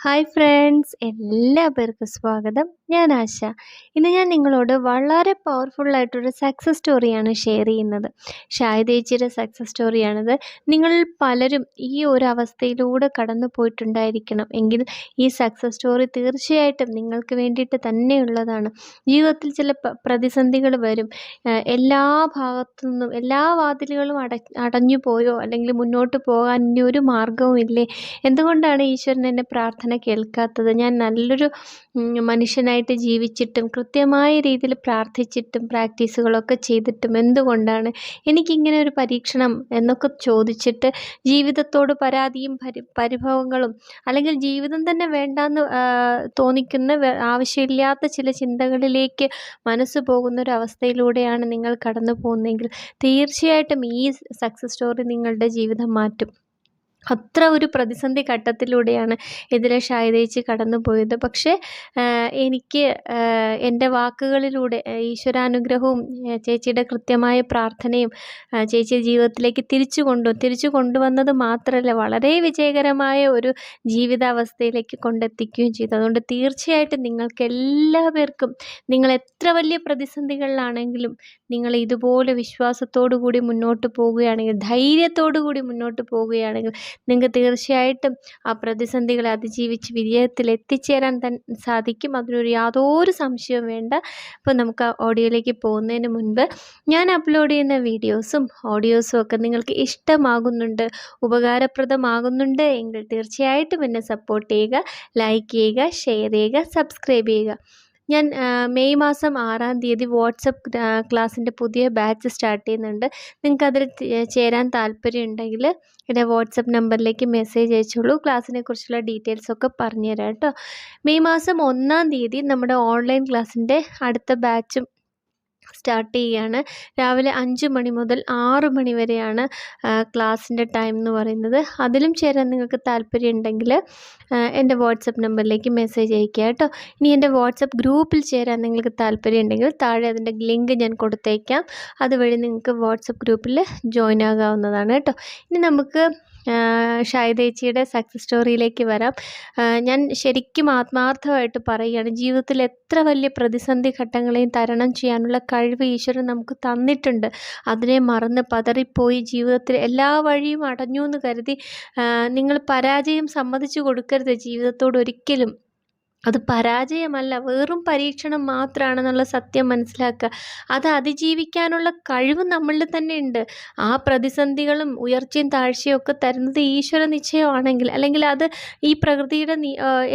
Hi friends എല്ലാവർക്കും സ്വാഗതം. ഞാൻ ആശ. ഇന്ന് ഞാൻ നിങ്ങളോട് വളരെ പവർഫുള്ളായിട്ടൊരു സക്സസ് സ്റ്റോറിയാണ് ഷെയർ ചെയ്യുന്നത്. ഷായദേച്ചിയുടെ സക്സസ് സ്റ്റോറിയാണിത് നിങ്ങൾ പലരും ഈ ഒരു അവസ്ഥയിലൂടെ കടന്നു പോയിട്ടുണ്ടായിരിക്കണം. എങ്കിൽ ഈ സക്സസ് സ്റ്റോറി തീർച്ചയായിട്ടും നിങ്ങൾക്ക് വേണ്ടിയിട്ട് തന്നെയുള്ളതാണ് ജീവിതത്തിൽ ചില പ്രതിസന്ധികൾ വരും. എല്ലാ ഭാഗത്തു നിന്നും എല്ലാ വാതിലുകളും അട അടഞ്ഞു പോയോ? അല്ലെങ്കിൽ മുന്നോട്ട് പോകാൻ ഇനി ഒരു മാർഗവും ഇല്ലേ എന്തുകൊണ്ടാണ് ഈശ്വരൻ എന്നെ പ്രാർത്ഥന കേൾക്കാത്തത്. ഞാൻ നല്ലൊരു മനുഷ്യനായിട്ട് ജീവിച്ചിട്ടും കൃത്യമായ രീതിയിൽ പ്രാർത്ഥിച്ചിട്ടും പ്രാക്ടീസുകളൊക്കെ ചെയ്തിട്ടും എന്തുകൊണ്ടാണ് എനിക്കിങ്ങനെ ഒരു പരീക്ഷണം എന്നൊക്കെ ചോദിച്ചിട്ട് ജീവിതത്തോട് പരാതിയും പരി പരിഭവങ്ങളും അല്ലെങ്കിൽ ജീവിതം തന്നെ വേണ്ടാന്ന് തോന്നിക്കുന്ന ആവശ്യമില്ലാത്ത ചില ചിന്തകളിലേക്ക് മനസ്സ് പോകുന്ന ഒരു അവസ്ഥയിലൂടെയാണ് നിങ്ങൾ കടന്നു പോകുന്നതെങ്കിൽ തീർച്ചയായിട്ടും ഈ സക്സസ് സ്റ്റോറി നിങ്ങളുടെ ജീവിതം മാറ്റും. അത്ര ഒരു പ്രതിസന്ധി ഘട്ടത്തിലൂടെയാണ് ഇതിലെ ഷായതേച്ചി കടന്നു പോയത് പക്ഷേ എനിക്ക് എന്റെ വാക്കുകളിലൂടെ ഈശ്വരാനുഗ്രഹവും ചേച്ചിയുടെ കൃത്യമായ പ്രാർത്ഥനയും ചേച്ചി ചേച്ചിയുടെ ജീവിതത്തിലേക്ക് തിരിച്ചു കൊണ്ടു തിരിച്ചു കൊണ്ടുവന്നത് മാത്രമല്ല വളരെ വിജയകരമായ ഒരു ജീവിതാവസ്ഥയിലേക്ക് കൊണ്ടെത്തിക്കുകയും ചെയ്തു. അതുകൊണ്ട് തീർച്ചയായിട്ടും നിങ്ങൾക്ക് എല്ലാ പേർക്കും നിങ്ങൾ എത്ര വലിയ പ്രതിസന്ധികളിലാണെങ്കിലും നിങ്ങൾ ഇതുപോലെ വിശ്വാസത്തോടു കൂടി മുന്നോട്ട് പോവുകയാണെങ്കിൽ ധൈര്യത്തോടു കൂടി മുന്നോട്ട് പോവുകയാണെങ്കിൽ നിങ്ങൾക്ക് തീർച്ചയായിട്ടും ആ പ്രതിസന്ധികളെ അതിജീവിച്ച് വിജയത്തിൽ എത്തിച്ചേരാൻ തൻ സാധിക്കും. അതിനൊരു യാതൊരു സംശയവും വേണ്ട. അപ്പോൾ നമുക്ക് ആ ഓഡിയോയിലേക്ക് പോകുന്നതിന് മുൻപ് ഞാൻ അപ്ലോഡ് ചെയ്യുന്ന വീഡിയോസും ഓഡിയോസും ഒക്കെ നിങ്ങൾക്ക് ഇഷ്ടമാകുന്നുണ്ട് ഉപകാരപ്രദമാകുന്നുണ്ട് എങ്കിൽ തീർച്ചയായിട്ടും എന്നെ സപ്പോർട്ട് ചെയ്യുക ലൈക്ക് ചെയ്യുക ഷെയർ ചെയ്യുക സബ്സ്ക്രൈബ് ചെയ്യുക. ഞാൻ മെയ് മാസം ആറാം തീയതി വാട്സപ്പ് ക്ലാസ്സിന്റെ പുതിയ ബാച്ച് സ്റ്റാർട്ട് ചെയ്യുന്നുണ്ട്. നിങ്ങൾക്ക് അതിൽ ചേരാൻ താല്പര്യമുണ്ടെങ്കിൽ എന്റെ വാട്സപ്പ് നമ്പറിലേക്ക് മെസ്സേജ് അയച്ചോളൂ. ക്ലാസ്സിനെ കുറിച്ചുള്ള ഡീറ്റെയിൽസൊക്കെ പറഞ്ഞുതരാം കേട്ടോ. മെയ് മാസം ഒന്നാം തീയതി നമ്മുടെ ഓൺലൈൻ ക്ലാസ്സിന്റെ അടുത്ത ബാച്ചും സ്റ്റാർട്ട് ചെയ്യുകയാണ് രാവിലെ അഞ്ച് മണി മുതൽ ആറ് മണി വരെയാണ് ക്ലാസ്സിന്റെ ടൈം എന്ന് പറയുന്നത്. അതിലും ചേരാൻ നിങ്ങൾക്ക് താല്പര്യം ഉണ്ടെങ്കിൽ എന്റെ വാട്സപ്പ് നമ്പറിലേക്ക് മെസ്സേജ് അയക്കുക കേട്ടോ. ഇനി എന്റെ വാട്സപ്പ് ഗ്രൂപ്പിൽ ചേരാൻ നിങ്ങൾക്ക് താല്പര്യം ഉണ്ടെങ്കിൽ താഴെ അതിന്റെ ലിങ്ക് ഞാൻ കൊടുത്തേക്കാം. അതുവഴി നിങ്ങൾക്ക് വാട്സപ്പ് ഗ്രൂപ്പിൽ ജോയിൻ ആകാവുന്നതാണ് കേട്ടോ. ഇനി നമുക്ക് ഷായദേച്ചിയുടെ സക്സസ് സ്റ്റോറിയിലേക്ക് വരാം. ഞാൻ ശരിക്കും ആത്മാർത്ഥമായിട്ട് പറയുകയാണ് ജീവിതത്തിൽ എത്ര വലിയ പ്രതിസന്ധി ഘട്ടങ്ങളെയും തരണം ചെയ്യാനുള്ള കഴിവ് ഈശ്വരൻ നമുക്ക് തന്നിട്ടുണ്ട്. അതിനെ മറന്ന് പതറിപ്പോയി ജീവിതത്തിൽ എല്ലാ വഴിയും അടഞ്ഞു എന്ന് കരുതി നിങ്ങൾ പരാജയം സമ്മതിച്ചു കൊടുക്കരുത് ജീവിതത്തോട് ഒരിക്കലും അത് പരാജയമല്ല വെറും പരീക്ഷണം മാത്രമാണെന്നുള്ള സത്യം മനസ്സിലാക്കുക. അത് അതിജീവിക്കാനുള്ള കഴിവ് നമ്മളിൽ തന്നെ ഉണ്ട്. ആ പ്രതിസന്ധികളും ഉയർച്ചയും താഴ്ചയും ഒക്കെ തരുന്നത് ഈശ്വര നിശ്ചയമാണെങ്കിൽ അല്ലെങ്കിൽ അത് ഈ പ്രകൃതിയുടെ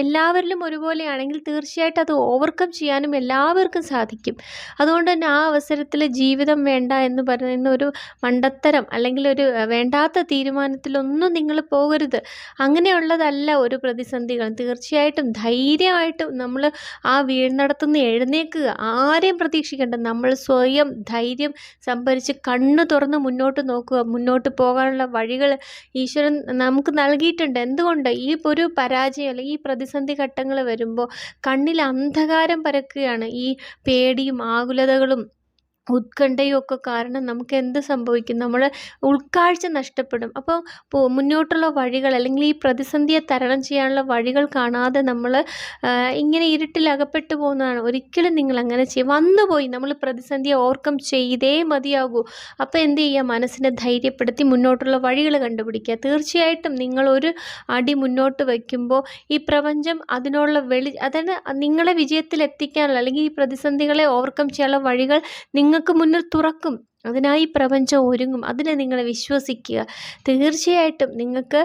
എല്ലാവരിലും ഒരുപോലെയാണെങ്കിൽ തീർച്ചയായിട്ടും അത് ഓവർകം ചെയ്യാനും എല്ലാവർക്കും സാധിക്കും. അതുകൊണ്ട് തന്നെ ആ അവസരത്തിൽ ജീവിതം വേണ്ട എന്ന് പറയുന്ന ഒരു മണ്ടത്തരം അല്ലെങ്കിൽ ഒരു വേണ്ടാത്ത തീരുമാനത്തിലൊന്നും നിങ്ങൾ പോകരുത്. അങ്ങനെയുള്ളതല്ല ഒരു പ്രതിസന്ധികൾ. തീർച്ചയായിട്ടും ധൈര്യമായിട്ട് നമ്മൾ ആ വീടിനടത്തുനിന്ന് എഴുന്നേക്കുക ആരെയും പ്രതീക്ഷിക്കേണ്ട. നമ്മൾ സ്വയം ധൈര്യം സംഭരിച്ച് കണ്ണ് തുറന്ന് മുന്നോട്ട് നോക്കുക. മുന്നോട്ട് പോകാനുള്ള വഴികൾ ഈശ്വരൻ നമുക്ക് നൽകിയിട്ടുണ്ട്. എന്തുകൊണ്ട്? ഈ ഒരു പരാജയം അല്ലെങ്കിൽ ഈ പ്രതിസന്ധി ഘട്ടങ്ങൾ വരുമ്പോൾ കണ്ണിൽ അന്ധകാരം പരക്കുകയാണ്. ഈ പേടിയും ആകുലതകളും ഉത്കണ്ഠയും ഒക്കെ കാരണം നമുക്ക് എന്ത് സംഭവിക്കും? നമ്മൾ ഉൾക്കാഴ്ച നഷ്ടപ്പെടും. അപ്പോൾ മുന്നോട്ടുള്ള വഴികൾ അല്ലെങ്കിൽ ഈ പ്രതിസന്ധിയെ തരണം ചെയ്യാനുള്ള വഴികൾ കാണാതെ നമ്മൾ ഇങ്ങനെ ഇരുട്ടിൽ അകപ്പെട്ടു പോകുന്നതാണ്. ഒരിക്കലും നിങ്ങൾ അങ്ങനെ ചെയ്യും വന്നുപോയി നമ്മൾ പ്രതിസന്ധിയെ ഓവർകം ചെയ്തേ മതിയാകൂ. അപ്പോൾ എന്ത് ചെയ്യുക? മനസ്സിനെ ധൈര്യപ്പെടുത്തി മുന്നോട്ടുള്ള വഴികൾ കണ്ടുപിടിക്കുക. തീർച്ചയായിട്ടും നിങ്ങൾ ഒരു അടി മുന്നോട്ട് വയ്ക്കുമ്പോൾ ഈ പ്രപഞ്ചം അതിനുള്ള വെളി അതായത് നിങ്ങളെ വിജയത്തിലെത്തിക്കാനുള്ള അല്ലെങ്കിൽ ഈ പ്രതിസന്ധികളെ ഓവർകം ചെയ്യാനുള്ള വഴികൾ നിങ്ങൾക്ക് മുന്നിൽ തുറക്കും അതിനായി പ്രപഞ്ചം ഒരുങ്ങും. അതിനെ നിങ്ങൾ വിശ്വസിക്കുക. തീർച്ചയായിട്ടും നിങ്ങൾക്ക്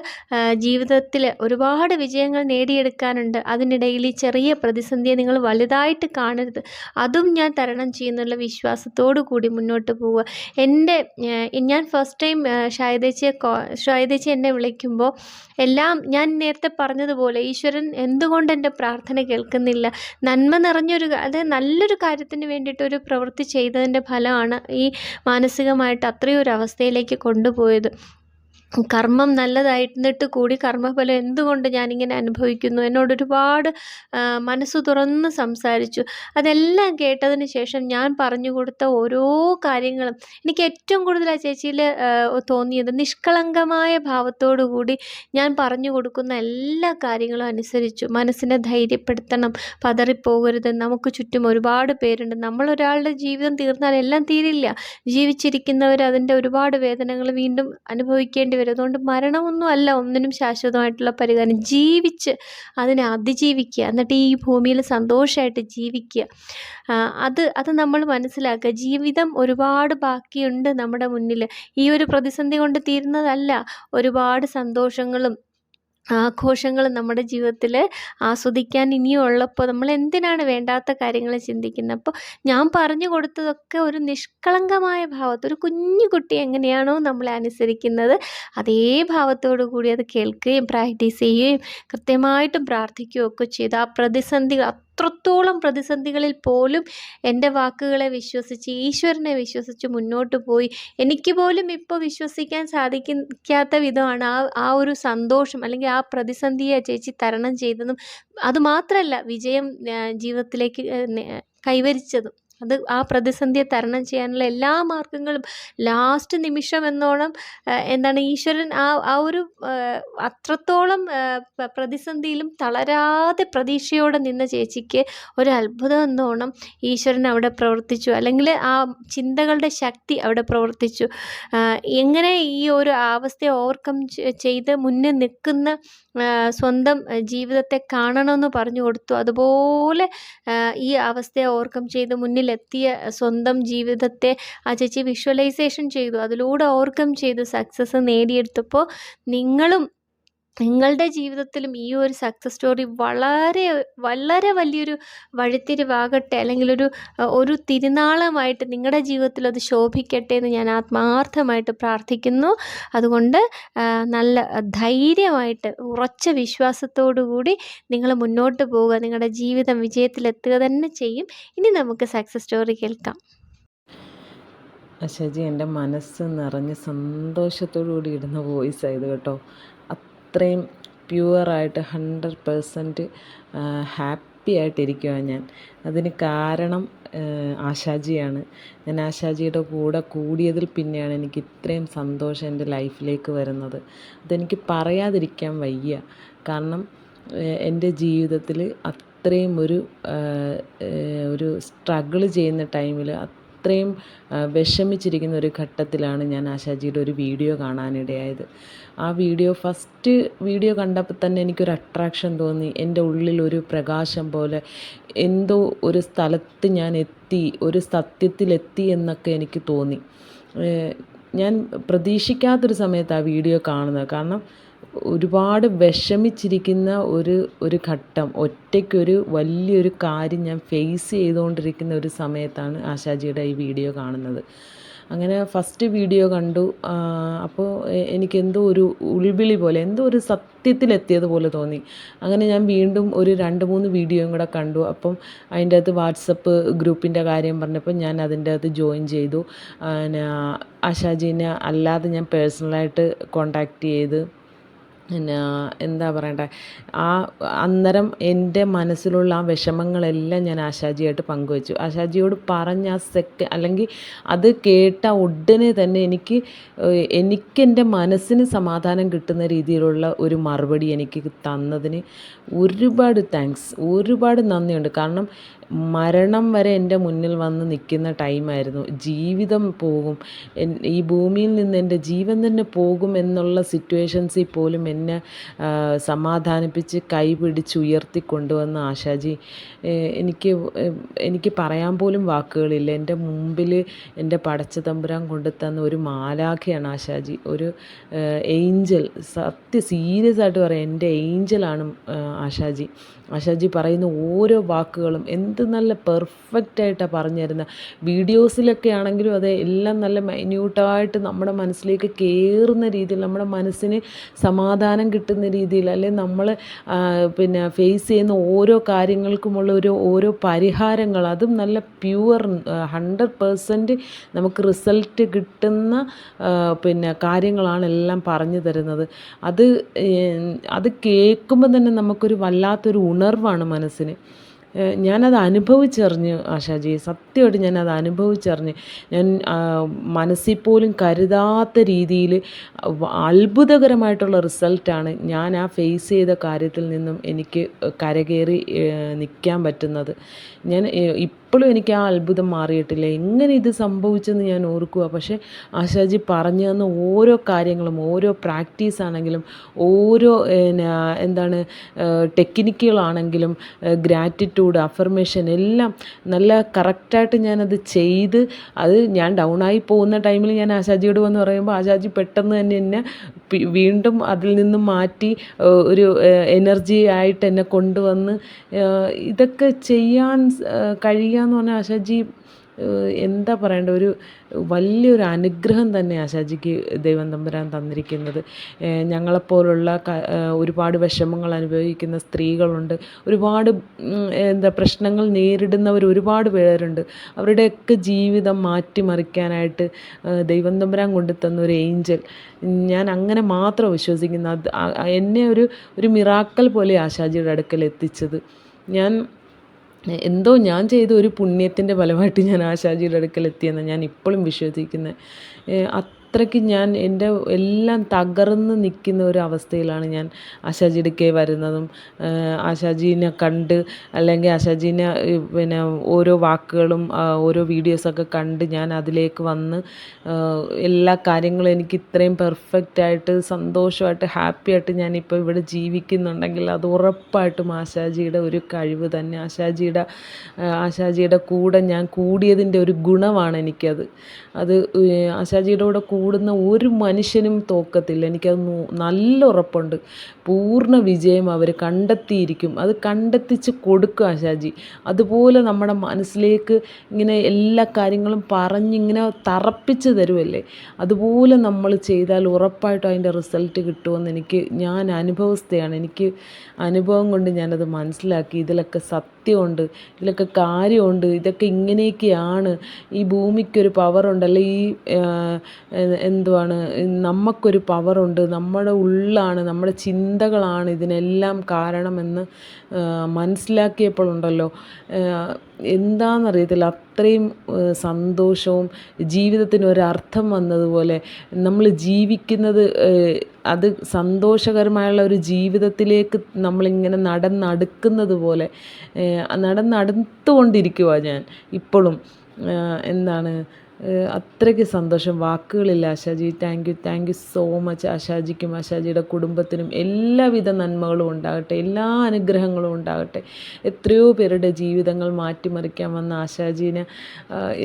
ജീവിതത്തിൽ ഒരുപാട് വിജയങ്ങൾ നേടിയെടുക്കാനുണ്ട്. അതിനിടയിൽ ഈ ചെറിയ പ്രതിസന്ധിയെ നിങ്ങൾ വലുതായിട്ട് കാണരുത്. അതും ഞാൻ തരണം ചെയ്യുന്നുള്ള വിശ്വാസത്തോടു കൂടി മുന്നോട്ട് പോവുക. എന്റെ ഞാൻ ഫസ്റ്റ് ടൈം ഷായദേച്ചിയെ ഷായദേച്ചി എന്നെ വിളിക്കുമ്പോൾ എല്ലാം ഞാൻ നേരത്തെ പറഞ്ഞതുപോലെ ഈശ്വരൻ എന്തുകൊണ്ട് എന്റെ പ്രാർത്ഥന കേൾക്കുന്നില്ല? നന്മ നിറഞ്ഞൊരു അതായത് നല്ലൊരു കാര്യത്തിന് വേണ്ടിയിട്ട് ഒരു പ്രവൃത്തി ചെയ്തതിന്റെ ഫലമാണ് ഈ മാനസികമായിട്ട് അത്രയും ഒരു അവസ്ഥയിലേക്ക് കൊണ്ടുപോയത്. കർമ്മം നല്ലതായിരുന്നിട്ട് കൂടി കർമ്മഫലം എന്തുകൊണ്ട് ഞാനിങ്ങനെ അനുഭവിക്കുന്നു എന്നോട് ഒരുപാട് മനസ്സ് തുറന്ന് സംസാരിച്ചു. അതെല്ലാം കേട്ടതിന് ശേഷം ഞാൻ പറഞ്ഞു കൊടുത്ത ഓരോ കാര്യങ്ങളും എനിക്ക് ഏറ്റവും കൂടുതൽ ആ ചേച്ചിയിൽ തോന്നിയത്. നിഷ്കളങ്കമായ കൂടി ഞാൻ പറഞ്ഞു കൊടുക്കുന്ന എല്ലാ കാര്യങ്ങളും അനുസരിച്ചു. മനസ്സിനെ ധൈര്യപ്പെടുത്തണം പതറിപ്പോകരുത്. നമുക്ക് ചുറ്റും ഒരുപാട് പേരുണ്ട്. നമ്മളൊരാളുടെ ജീവിതം തീർന്നാൽ എല്ലാം തീരില്ല. ജീവിച്ചിരിക്കുന്നവർ അതിന്റെ ഒരുപാട് വേദനകൾ വീണ്ടും അനുഭവിക്കേണ്ടി വരും അതുകൊണ്ട് മരണമൊന്നും അല്ല ഒന്നിനും ശാശ്വതമായിട്ടുള്ള പരിഹാരം. ജീവിച്ച് അതിനെ അതിജീവിക്കുക എന്നിട്ട് ഈ ഭൂമിയിൽ സന്തോഷമായിട്ട് ജീവിക്കുക. അത് അത് നമ്മൾ മനസ്സിലാക്കുക. ജീവിതം ഒരുപാട് ബാക്കിയുണ്ട് നമ്മുടെ മുന്നിൽ. ഈ ഒരു പ്രതിസന്ധി കൊണ്ട് തീരുന്നതല്ല ഒരുപാട് സന്തോഷങ്ങളും ആഘോഷങ്ങൾ നമ്മുടെ ജീവിതത്തിൽ ആസ്വദിക്കാൻ ഇനിയും ഉള്ളപ്പോൾ നമ്മൾ എന്തിനാണ് വേണ്ടാത്ത കാര്യങ്ങൾ ചിന്തിക്കുന്നത്? അപ്പോൾ ഞാൻ പറഞ്ഞു കൊടുത്തതൊക്കെ ഒരു നിഷ്കളങ്കമായ ഭാവത്ത് ഒരു കുഞ്ഞു കുട്ടി എങ്ങനെയാണോ നമ്മൾ അനുസരിക്കുന്നത് അതേ ഭാവത്തോടു കൂടി അത് കേൾക്കുകയും പ്രാക്ടീസ് ചെയ്യുകയും കൃത്യമായിട്ടും പ്രാർത്ഥിക്കുകയും ഒക്കെ ചെയ്ത്. ആ പ്രതിസന്ധികൾ അത്രത്തോളം പ്രതിസന്ധികളിൽ പോലും എന്റെ വാക്കുകളെ വിശ്വസിച്ച് ഈശ്വരനെ വിശ്വസിച്ച് മുന്നോട്ട് പോയി. എനിക്ക് പോലും ഇപ്പോൾ വിശ്വസിക്കാൻ സാധിക്കാത്ത വിധമാണ് ആ ആ ഒരു സന്തോഷം അല്ലെങ്കിൽ ആ പ്രതിസന്ധിയെ ചേച്ചി തരണം ചെയ്തതും. അതുമാത്രമല്ല വിജയം ജീവിതത്തിലേക്ക് കൈവരിച്ചതും. അത് ആ പ്രതിസന്ധിയെ തരണം ചെയ്യാനുള്ള എല്ലാ മാർഗങ്ങളും ലാസ്റ്റ് നിമിഷം എന്നോണം എന്താണ് ഈശ്വരൻ ആ ആ ഒരു അത്രത്തോളം പ്രതിസന്ധിയിലും തളരാതെ പ്രതീക്ഷയോടെ നിന്ന ചേച്ചിക്ക് ഒരു അത്ഭുതം എന്നോണം ഈശ്വരൻ അവിടെ പ്രവർത്തിച്ചു. അല്ലെങ്കിൽ ആ ചിന്തകളുടെ ശക്തി അവിടെ പ്രവർത്തിച്ചു. എങ്ങനെ ഈ ഒരു അവസ്ഥയെ ഓവർകം ചെയ്ത് മുന്നേ നിൽക്കുന്ന സ്വന്തം ജീവിതത്തെ കാണണമെന്ന് പറഞ്ഞു കൊടുത്തു. അതുപോലെ ഈ അവസ്ഥയെ ഓവർകം ചെയ്ത് മുന്നിലെത്തിയ സ്വന്തം ജീവിതത്തെ ആ ചേച്ചി വിഷ്വലൈസേഷൻ ചെയ്തു. അതിലൂടെ ഓവർകം ചെയ്ത്. സക്സസ് നേടിയെടുത്തപ്പോൾ നിങ്ങളും നിങ്ങളുടെ ജീവിതത്തിലും ഈ ഒരു സക്സസ് സ്റ്റോറി വളരെ വളരെ വലിയൊരു വഴിത്തിരിവാകട്ടെ അല്ലെങ്കിൽ ഒരു ഒരു തിരുനാളമായിട്ട് നിങ്ങളുടെ ജീവിതത്തിൽ അത് ശോഭിക്കട്ടെ എന്ന് ഞാൻ ആത്മാർത്ഥമായിട്ട് പ്രാർത്ഥിക്കുന്നു. അതുകൊണ്ട് നല്ല ധൈര്യമായിട്ട് ഉറച്ച വിശ്വാസത്തോടു കൂടി നിങ്ങൾ മുന്നോട്ട് പോവുക നിങ്ങളുടെ ജീവിതം വിജയത്തിലെത്തുക തന്നെ ചെയ്യും. ഇനി നമുക്ക് സക്സസ് സ്റ്റോറി കേൾക്കാം. അശാജി എന്റെ മനസ്സ് നിറഞ്ഞ് സന്തോഷത്തോടു കൂടി ഇടുന്ന വോയിസ് ആയത് കേട്ടോ. അത്രയും പ്യുവറായിട്ട് ഹൺഡ്രഡ് പേഴ്സന്റ് ഹാപ്പി ആയിട്ടിരിക്കുകയാണ് ഞാൻ. അതിന് കാരണം ആശാജിയാണ്. ഞാൻ ആശാജിയുടെ കൂടെ കൂടിയതിൽ പിന്നെയാണ് എനിക്ക് ഇത്രയും സന്തോഷം എന്റെ ലൈഫിലേക്ക് വരുന്നത്. അതെനിക്ക് പറയാതിരിക്കാൻ വയ്യ. കാരണം എന്റെ ജീവിതത്തിൽ അത്രയും ഒരു ഒരു സ്ട്രഗിൾ ചെയ്യുന്ന ടൈമിൽ അത്രയും വിഷമിച്ചിരിക്കുന്ന ഒരു ഘട്ടത്തിലാണ് ഞാൻ ആശാജിയുടെ ഒരു വീഡിയോ കാണാനിടയായത്. ആ വീഡിയോ ഫസ്റ്റ് വീഡിയോ കണ്ടപ്പോൾ തന്നെ എനിക്കൊരു അട്രാക്ഷൻ തോന്നി. എന്റെ ഉള്ളിലൊരു പ്രകാശം പോലെ എന്തോ ഒരു സ്ഥലത്ത് ഞാൻ എത്തി ഒരു സത്യത്തിലെത്തി എന്നൊക്കെ എനിക്ക് തോന്നി. ഞാൻ പ്രതീക്ഷിക്കാത്തൊരു സമയത്ത് ആ വീഡിയോ കാണുന്നത്. കാരണം ഒരുപാട് വിഷമിച്ചിരിക്കുന്ന ഒരു ഒരു ഘട്ടം ഒറ്റയ്ക്കൊരു വലിയൊരു കാര്യം ഞാൻ ഫേസ് ചെയ്തുകൊണ്ടിരിക്കുന്ന ഒരു സമയത്താണ് ആശാജിയുടെ ഈ വീഡിയോ കാണുന്നത്. അങ്ങനെ ഫസ്റ്റ് വീഡിയോ കണ്ടു. അപ്പോൾ എനിക്കെന്തോ ഒരു ഉൾവിളി പോലെ എന്തോ ഒരു സത്യത്തിലെത്തിയതുപോലെ തോന്നി. അങ്ങനെ ഞാൻ വീണ്ടും ഒരു രണ്ട് മൂന്ന് വീഡിയോയും കൂടെ കണ്ടു. അപ്പം അതിന്റെ അകത്ത് വാട്സപ്പ് ഗ്രൂപ്പിന്റെ കാര്യം പറഞ്ഞപ്പോൾ ഞാൻ അതിന്റെ അകത്ത് ജോയിൻ ചെയ്തു പിന്നെ ആശാജീനെ അല്ലാതെ ഞാൻ പേഴ്സണലായിട്ട് കോണ്ടാക്റ്റ് ചെയ്ത് പിന്നെ എന്താ പറയണ്ടേ? ആ അന്നേരം എന്റെ മനസ്സിലുള്ള ആ വിഷമങ്ങളെല്ലാം ഞാൻ ആശാജിയായിട്ട് പങ്കുവച്ചു. ആശാജിയോട് പറഞ്ഞ ആ സെക്ക അല്ലെങ്കിൽ അത് കേട്ട ഉടനെ തന്നെ എനിക്ക് എനിക്കെന്റെ മനസ്സിന് സമാധാനം കിട്ടുന്ന രീതിയിലുള്ള ഒരു മറുപടി എനിക്ക് തന്നതിന് ഒരുപാട് താങ്ക്സ് ഒരുപാട് നന്ദിയുണ്ട്. കാരണം മരണം വരെ എന്റെ മുന്നിൽ വന്ന് നിൽക്കുന്ന ടൈമായിരുന്നു. ജീവിതം പോകും. ഈ ഭൂമിയിൽ നിന്ന് എന്റെ ജീവൻ തന്നെ പോകും എന്നുള്ള സിറ്റുവേഷൻസിൽ പോലും എന്നെ സമാധാനിപ്പിച്ച് കൈ പിടിച്ചുയർത്തി കൊണ്ടുവന്ന ആശാജി എനിക്ക് എനിക്ക് പറയാൻ പോലും വാക്കുകളില്ല. എന്റെ മുമ്പിൽ എന്റെ പടച്ച തമ്പുരാൻ കൊണ്ടു തന്ന ഒരു മാലാഖയാണ് ആശാജി. ഒരു ഏഞ്ചൽ സത്യ സീരിയസ് ആയിട്ട് പറയാം. എന്റെ ഏഞ്ചലാണ് ആശാജി. ആശാജി പറയുന്ന ഓരോ വാക്കുകളും എന്ത് നല്ല പെർഫെക്റ്റായിട്ടാണ് പറഞ്ഞു തരുന്നത് വീഡിയോസിലൊക്കെ ആണെങ്കിലും അതെ എല്ലാം നല്ല മൈന്യൂട്ടായിട്ട് നമ്മുടെ മനസ്സിലേക്ക് കയറുന്ന രീതിയിൽ നമ്മുടെ മനസ്സിന് സമാധാനം കിട്ടുന്ന രീതിയിൽ അല്ലെങ്കിൽ നമ്മൾ പിന്നെ ഫേസ് ചെയ്യുന്ന ഓരോ കാര്യങ്ങൾക്കുമുള്ള ഒരു ഓരോ പരിഹാരങ്ങൾ അതും നല്ല പ്യുവർ ഹൺഡ്രഡ് പേഴ്സന്റ് നമുക്ക് റിസൾട്ട് കിട്ടുന്ന പിന്നെ കാര്യങ്ങളാണ് എല്ലാം പറഞ്ഞു തരുന്നത്. അത് അത് കേൾക്കുമ്പോൾ തന്നെ നമുക്കൊരു വല്ലാത്തൊരു ഉണർവാണ് മനസ്സിന്. ഞാനത് അനുഭവിച്ചറിഞ്ഞ് ആശാജി സത്യമായിട്ട് ഞാനത് അനുഭവിച്ചറിഞ്ഞ് ഞാൻ മനസ്സിൽ പോലും കരുതാത്ത രീതിയിൽ അത്ഭുതകരമായിട്ടുള്ള റിസൾട്ടാണ് ഞാൻ ആ ഫേസ് ചെയ്ത കാര്യത്തിൽ നിന്നും എനിക്ക് കരകയറി നിൽക്കാൻ പറ്റുന്നത്. ഞാൻ ഇപ്പോഴും എനിക്ക് ആ അത്ഭുതം മാറിയിട്ടില്ല. എങ്ങനെ ഇത് സംഭവിച്ചെന്ന് ഞാൻ ഓർക്കുക. പക്ഷേ ആശാജി പറഞ്ഞു തന്ന ഓരോ കാര്യങ്ങളും ഓരോ പ്രാക്ടീസ് ആണെങ്കിലും ഓരോ എന്താണ് ടെക്നിക്കുകളാണെങ്കിലും ഗ്രാറ്റിറ്റ്യൂഡ് അഫർമേഷൻ എല്ലാം നല്ല കറക്റ്റായിട്ട് ഞാനത് ചെയ്ത് അത് ഞാൻ ഡൗൺ ആയി പോകുന്ന ടൈമിൽ ഞാൻ ആശാജിയോട് വന്ന് പറയുമ്പോൾ ആശാജി പെട്ടെന്ന് തന്നെ എന്നെ വീണ്ടും അതിൽ നിന്നും മാറ്റി ഒരു എനർജി ആയിട്ട് എന്നെ കൊണ്ടുവന്ന് ഇതൊക്കെ ചെയ്യാൻ കഴിയുക എന്ന് പറഞ്ഞാൽ ആശാജി എന്താ പറയേണ്ട ഒരു വലിയൊരു അനുഗ്രഹം തന്നെ ആശാജിക്ക് ദൈവം തമ്പുരാൻ തന്നിരിക്കുന്നത്. ഞങ്ങളെപ്പോലുള്ള ഒരുപാട് വിഷമങ്ങൾ അനുഭവിക്കുന്ന സ്ത്രീകളുണ്ട്. ഒരുപാട് എന്താ പ്രശ്നങ്ങൾ നേരിടുന്നവർ ഒരുപാട് പേരുണ്ട്. അവരുടെയൊക്കെ ജീവിതം മാറ്റിമറിക്കാനായിട്ട് ദൈവം തമ്പുരാൻ കൊണ്ടു തന്ന ഒരു ഏഞ്ചൽ. ഞാൻ അങ്ങനെ മാത്രം വിശ്വസിക്കുന്നു അത് എന്നെ ഒരു ഒരു മിറാക്കൽ പോലെ ആശാജിയുടെ അടുക്കൽ എത്തിച്ചത്. ഞാൻ എന്തോ ഞാൻ ചെയ്ത ഒരു പുണ്യത്തിന്റെ ഫലമായിട്ട് ഞാൻ ആശാജിയുടെ അടുക്കൽ എത്തിയെന്ന് ഞാൻ ഇപ്പോഴും വിശ്വസിക്കുന്നത്. അത്രയ്ക്ക് ഞാൻ എന്റെ എല്ലാം തകർന്ന് നിൽക്കുന്ന ഒരു അവസ്ഥയിലാണ് ഞാൻ ആശാജിയുടെ വരുന്നതും ഏഹ് ആശാജീനെ കണ്ട് അല്ലെങ്കിൽ ആശാജീനെ പിന്നെ ഓരോ വാക്കുകളും ഓരോ വീഡിയോസൊക്കെ കണ്ട് ഞാൻ അതിലേക്ക് വന്ന് എല്ലാ കാര്യങ്ങളും എനിക്ക് ഇത്രയും പെർഫെക്റ്റായിട്ട് സന്തോഷമായിട്ട് ഹാപ്പി ആയിട്ട് ഞാനിപ്പോൾ ഇവിടെ ജീവിക്കുന്നുണ്ടെങ്കിൽ അത് ഉറപ്പായിട്ടും ആശാജിയുടെ ഒരു കഴിവ് തന്നെ ആശാജിയുടെ ആശാജിയുടെ കൂടെ ഞാൻ കൂടിയതിന്റെ ഒരു ഗുണമാണ് എനിക്കത്. അത് ആശാജിയുടെ കൂടെ കൂടുന്ന ഒരു മനുഷ്യനും തോക്കത്തില്ല. എനിക്കത് നല്ല ഉറപ്പുണ്ട്. പൂർണ വിജയം അവർ കണ്ടെത്തിയിരിക്കും. അത് കണ്ടെത്തിച്ച് കൊടുക്കും ആശാജി. അതുപോലെ നമ്മുടെ മനസ്സിലേക്ക് ഇങ്ങനെ എല്ലാ കാര്യങ്ങളും പറഞ്ഞിങ്ങനെ തറപ്പിച്ച് തരുമല്ലേ അതുപോലെ നമ്മൾ ചെയ്താൽ ഉറപ്പായിട്ടും അതിന്റെ റിസൾട്ട് കിട്ടുമെന്ന് എനിക്ക് ഞാൻ അനുഭവസ്ഥയാണ്. എനിക്ക് അനുഭവം കൊണ്ട് ഞാനത് മനസ്സിലാക്കി. ഇതിലൊക്കെ സത്യമുണ്ട് ഇതിലൊക്കെ കാര്യമുണ്ട് ഇതൊക്കെ ഇങ്ങനെയൊക്കെയാണ്. ഈ ഭൂമിക്കൊരു പവറുണ്ട് അല്ലെ ഈ എന്തുവാണ് നമുക്കൊരു പവറുണ്ട് നമ്മുടെ ഉള്ളാണ് നമ്മുടെ ചിന്തകളാണ് ഇതിനെല്ലാം കാരണമെന്ന് മനസ്സിലാക്കിയപ്പോഴുണ്ടല്ലോ. എന്താണെന്നറിയത്തില്ല അത്രയും സന്തോഷവും ജീവിതത്തിന് ഒരർത്ഥം വന്നതുപോലെ നമ്മൾ ജീവിക്കുന്നത് അത് സന്തോഷകരമായുള്ള ഒരു ജീവിതത്തിലേക്ക് നമ്മളിങ്ങനെ നടന്നടുക്കുന്നത് പോലെ നടന്നടുത്തുകൊണ്ടിരിക്കുവാണ് ഞാൻ ഇപ്പോഴും. എന്താണ് അത്രയ്ക്ക് സന്തോഷം. വാക്കുകളില്ല Ashaji. Thank you thank you so much ആശാജിക്കും ആശാജിയുടെ കുടുംബത്തിനും എല്ലാവിധ നന്മകളും ഉണ്ടാകട്ടെ. എല്ലാ അനുഗ്രഹങ്ങളും ഉണ്ടാകട്ടെ. എത്രയോ പേരുടെ ജീവിതങ്ങൾ മാറ്റിമറിക്കാൻ വന്ന ആശാജീനെ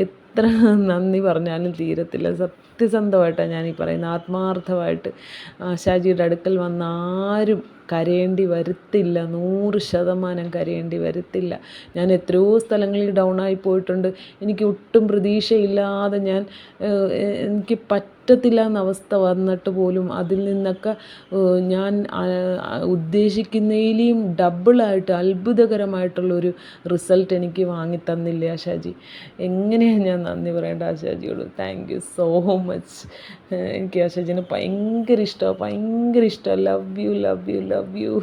എത്ര നന്ദി പറഞ്ഞാലും തീരത്തില്ല. സത്യസന്ധമായിട്ടാണ് ഞാൻ ഈ പറയുന്നത്. ആത്മാർത്ഥമായിട്ട് ആശാജിയുടെ അടുക്കൽ വന്ന ആരും കരയേണ്ടി വരുത്തില്ല. നൂറ് ശതമാനം കരയേണ്ടി വരുത്തില്ല. ഞാൻ എത്രയോ സ്ഥലങ്ങളിൽ ഡൗൺ ആയി പോയിട്ടുണ്ട്. എനിക്ക് ഒട്ടും പ്രതീക്ഷയില്ലാതെ ഞാൻ എനിക്ക് പറ്റത്തില്ല എന്ന അവസ്ഥ വന്നിട്ട് പോലും അതിൽ നിന്നൊക്കെ ഞാൻ ഉദ്ദേശിക്കുന്നതിലും ഡബിളായിട്ട് അത്ഭുതകരമായിട്ടുള്ളൊരു റിസൾട്ട് എനിക്ക് വാങ്ങി തന്നില്ലേ ആശാജി എങ്ങനെയാണ് ഞാൻ നന്ദി പറയേണ്ട ആശാജിയോട് താങ്ക് യു സോ മച്ച് എനിക്ക് ആശാജിനെ ഭയങ്കര ഇഷ്ടമാണ് ഭയങ്കര ഇഷ്ടമാണ് love you love you love you